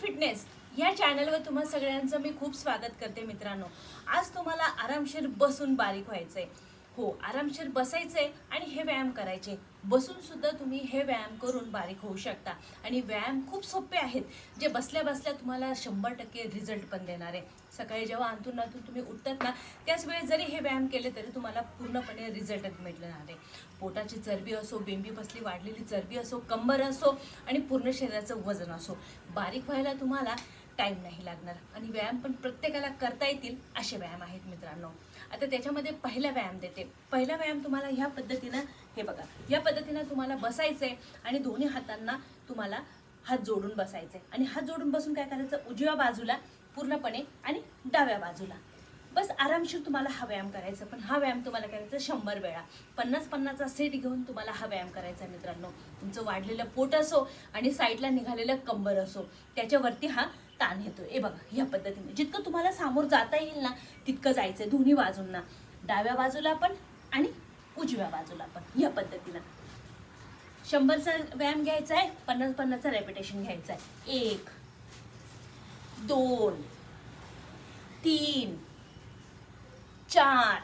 Fitness या चॅनलवर तुम्हा सगळ्यांचं मी खूप स्वागत करते मित्रांनो. आज तुम्हाला आरामशीर बसून बारीक व्हायचं आहे हो आरामशीर बसायचंय आणि हे व्यायाम करायचे. बसून सुद्धा तुम्ही हे व्यायाम करून बारीक होऊ शकता. आणि व्यायाम खूप सोपे आहेत. जे बसल्या बसल्या तुम्हाला शंभर टक्के रिझल्ट पण देणार आहे. सकाळी जेव्हा अंथरुणातून तुम्ही उठतात ना त्याच वेळेस जरी हे व्यायाम केले तरी तुम्हाला पूर्णपणे रिझल्ट मिळणार आहे. पोटाची चरबी असो बेंबी बसली वाढलेली चरबी असो कंबर असो आणि पूर्ण शरीराचं वजन असो. बारीक व्हायला तुम्हाला टाईम नाही लागणार. आणि व्यायाम पण प्रत्येकाला करता येतील असे व्यायाम आहेत मित्रांनो. आता त्याच्यामध्ये पहिला व्यायाम देते. पहिला व्यायाम तुम्हाला ह्या पद्धतीनं हे बघा या पद्धतीनं तुम्हाला बसायचं आहे आणि दोन्ही हातांना तुम्हाला हात जोडून बसायचे आणि हात जोडून बसून काय करायचं? उजव्या बाजूला पूर्णपणे आणि डाव्या बाजूला. बस आरामशीर तुम्हाला हा व्यायाम करायचा. पण हा व्यायाम तुम्हाला करायचा शंभर वेळा. पन्नास पन्नासचा सेट घेऊन तुम्हाला हा व्यायाम करायचा मित्रांनो. तुमचं वाढलेलं पोट असो आणि साईडला निघालेलं कंबर असो. त्याच्यावरती हा ताण येतो हे बघा या पद्धतीने. जितकं तुम्हाला सामोर जाता येईल ना तितकं जायचं दोन्ही बाजूंना. डाव्या बाजूला पण आणि उजव्या बाजूला पण या पद्धतीनं. शंभरचा व्यायाम घ्यायचा आहे पन्नास पन्नासचा रेपिटेशन घ्यायचा आहे एक दोन तीन चार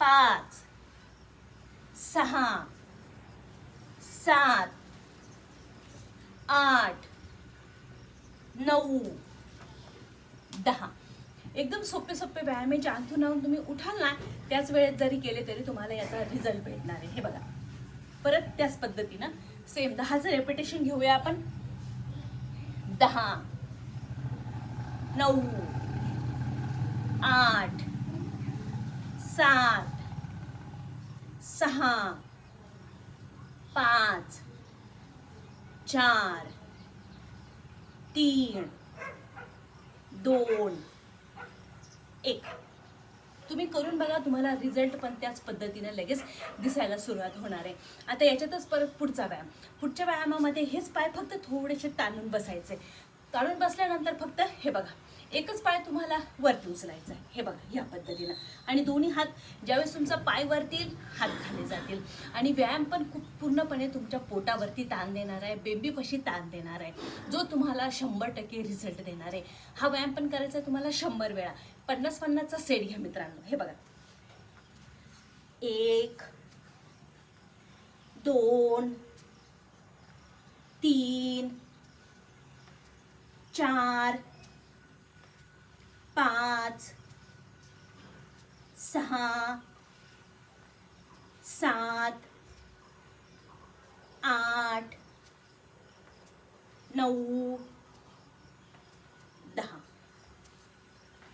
पाच सहा सात आठ नऊ. दहा. एकदम सोपे सोपे व्यायाम आहे. जे अंथरुणावरून तुम्ही उठाल ना त्याच वेळेत जरी केले तरी तुम्हाला याचा रिझल्ट भेटणार आहे. हे बघा. परत त्याच पद्धतीनं. सेम दहाचं रेपिटेशन घेऊया आपण. दहा. नऊ. आठ. सात. सहा. पाच. चार. तीन दोन एक. तुम्ही करून बघा तुम्हाला रिझल्ट पण त्याच पद्धतीनं लगेच दिसायला सुरुवात होणार आहे. आता याच्यातच परत पुढचा व्यायाम. पुढच्या व्यायामामध्ये हेच पाय फक्त थोडेसे ताणून बसायचे. ताणून बसल्यानंतर फक्त हे बघा. एकच पाय तुम्हाला वरती उचलायचा आहे. हे बघा या पद्धतीनं. आणि दोन्ही हात ज्यावेळेस तुमचा पाय वरतील हात खाली जातील. आणि व्यायाम पण खूप पूर्णपणे तुमच्या पोटावरती ताण देणार आहे बेबीपाशी ताण देणार आहे. जो तुम्हाला शंभर टक्के रिझल्ट देणार आहे. हा व्यायाम पण करायचा आहे तुम्हाला शंभर वेळा. पन्नास पन्नासचा सेट घ्या मित्रांनो. हे बघा. एक दोन तीन चार पाच सहा सात आठ नऊ दहा.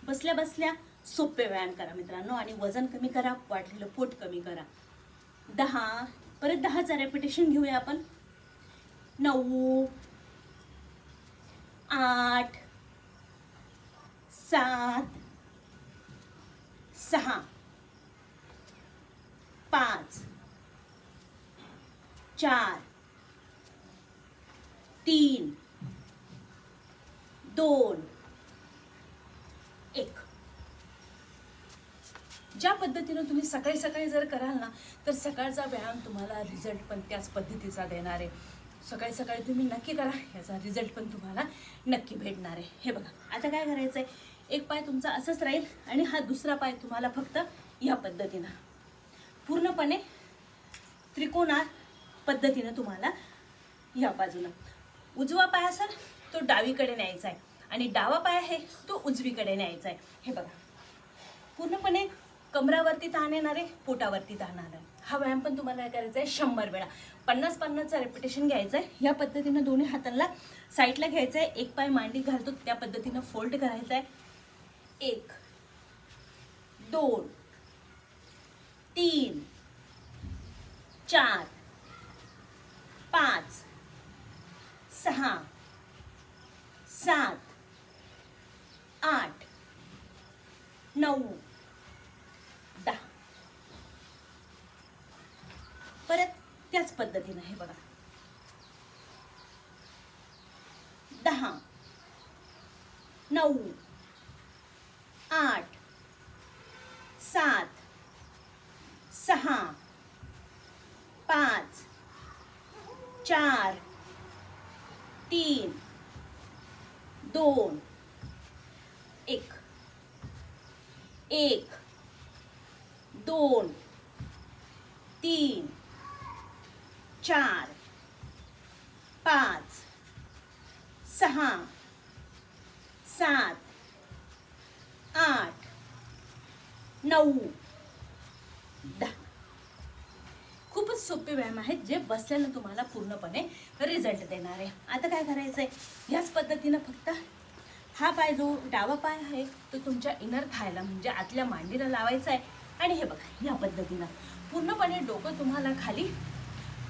बसल्या बसल्या सोपे व्यायाम करा मित्रांनो आणि वजन कमी करा वाढलेलं पोट कमी करा. दहा परत दहाचा रेपिटेशन घेऊया आपण. नऊ आठ सात सहा पाच चार तीन दोन एक. ज्या पद्धतीनं तुम्ही सकाळी सकाळी जर कराल ना तर सकाळचा व्यायाम तुम्हाला रिझल्ट पण त्याच पद्धतीचा देणार आहे. सकाळी सकाळी तुम्ही नक्की करा याचा रिझल्ट पण तुम्हाला नक्की भेटणार आहे. हे बघा आता काय करायचं आहे एक पाय तुमचा असंच राहील आणि हा दुसरा पाय तुम्हाला फक्त या पद्धतीनं. पूर्णपणे त्रिकोणार पद्धतीनं तुम्हाला या बाजूला. उजवा पाय असेल तो डावीकडे न्यायचा आहे. आणि डावा पाय आहे तो उजवीकडे न्यायचा आहे. हे बघा. पूर्णपणे कमरावरती ताण येणार आहे पोटावरती ताण येणार आहे हा व्यायाम पण तुम्हाला काय करायचा आहे शंभर वेळा. पन्नास पन्नासचा रेपिटेशन घ्यायचं आहे. या पद्धतीनं दोन्ही हातांना साईडला घ्यायचं आहे. एक पाय मांडी घालतो त्या पद्धतीनं फोल्ड करायचा आहे. एक दोन तीन चार पाच सहा सात आठ नऊ दहा. परत त्याच पद्धतीनं हे बघा. सहा पाच, चार, तीन, दोन, एक एक, दोन, तीन, चार, पाच, सहा, सात, आठ, नऊ, दहा. सोपे व्यायाम आहेत जे बसल्यानं तुम्हाला पूर्णपणे रिझल्ट देणार आहे. आता काय करायचं आहे ह्याच पद्धतीनं फक्त हा पाय जो डावा पाय आहे तो तुमच्या इनर थायला म्हणजे आतल्या मांडीला लावायचा आहे आणि हे बघा या पद्धतीनं. पूर्णपणे डोकं तुम्हाला खाली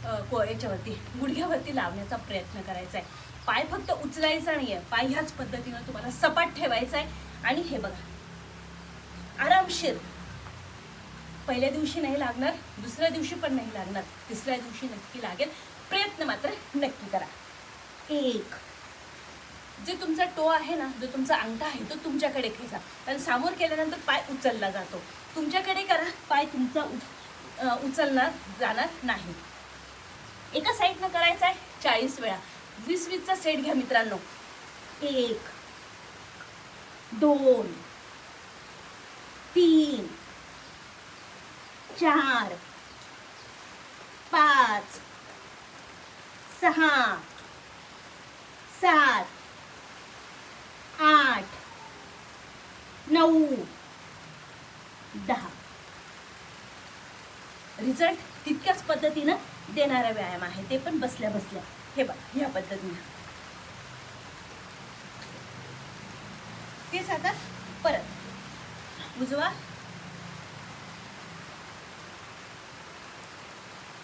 कोळ्याच्यावरती याच्यावरती गुडघ्यावरती लावण्याचा प्रयत्न करायचा आहे पाय फक्त उचलायचा नाही आहे पाय ह्याच पद्धतीनं तुम्हाला सपाट ठेवायचा आहे आणि हे बघा आरामशीर पहिल्या दिवशी नाही लागणार दुसऱ्या दिवशी पण नाही लागणार. तिसऱ्या दिवशी नक्की लागेल. प्रयत्न मात्र नक्की करा. एक. जे तुमचा टो आहे ना जो तुमचा अंगठा आहे तो तुमच्याकडे खेचा. कारण समोर केल्यानंतर पाय उचलला जातो. तुमच्याकडे करा पाय तुमचा उच उचलणार जाणार नाही. एका साईडनं करायचं आहे चाळीस वेळा. वीस वीसचा सेट घ्या मित्रांनो. एक दोन तीन चार पाच सहा सात आठ नऊ दहा. रिझल्ट तितक्याच पद्धतीनं देणारा व्यायाम आहे. ते पण बसल्या बसल्या. हे बघा या पद्धतीनं. तेच आता परत. उजवा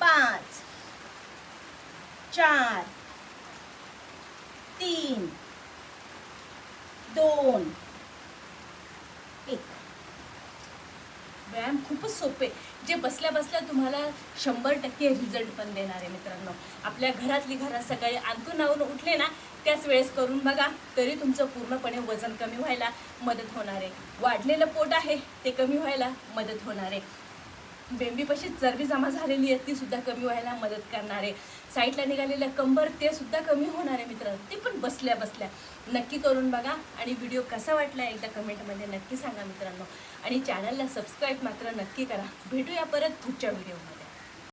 पाच चार तीन दोन एक. व्यायाम खूपच सोपे. जे बसल्या बसल्या तुम्हाला शंभर टक्के रिझल्ट पण देणार आहे मित्रांनो. आपल्या घरातली घरात सकाळी अंतून आवून उठले ना त्याच वेळेस करून बघा तरी तुमचं पूर्णपणे वजन कमी व्हायला मदत होणार आहे. वाढलेलं पोट आहे ते कमी व्हायला मदत होणार आहे. बेंबीपाशी चरबी जमा झालेली आहे ती सुद्धा कमी व्हायला मदत करणार आहे. साईडला निघालेलं कंबर ते सुद्धा कमी होणार आहे मित्रांनो ते पण बसल्या बसल्या. नक्की करून बघा आणि व्हिडिओ कसा वाटला एकदा कमेंटमध्ये नक्की सांगा मित्रांनो. आणि चॅनलला सबस्क्राईब मात्र नक्की करा. भेटूया परत पुढच्या व्हिडिओमध्ये.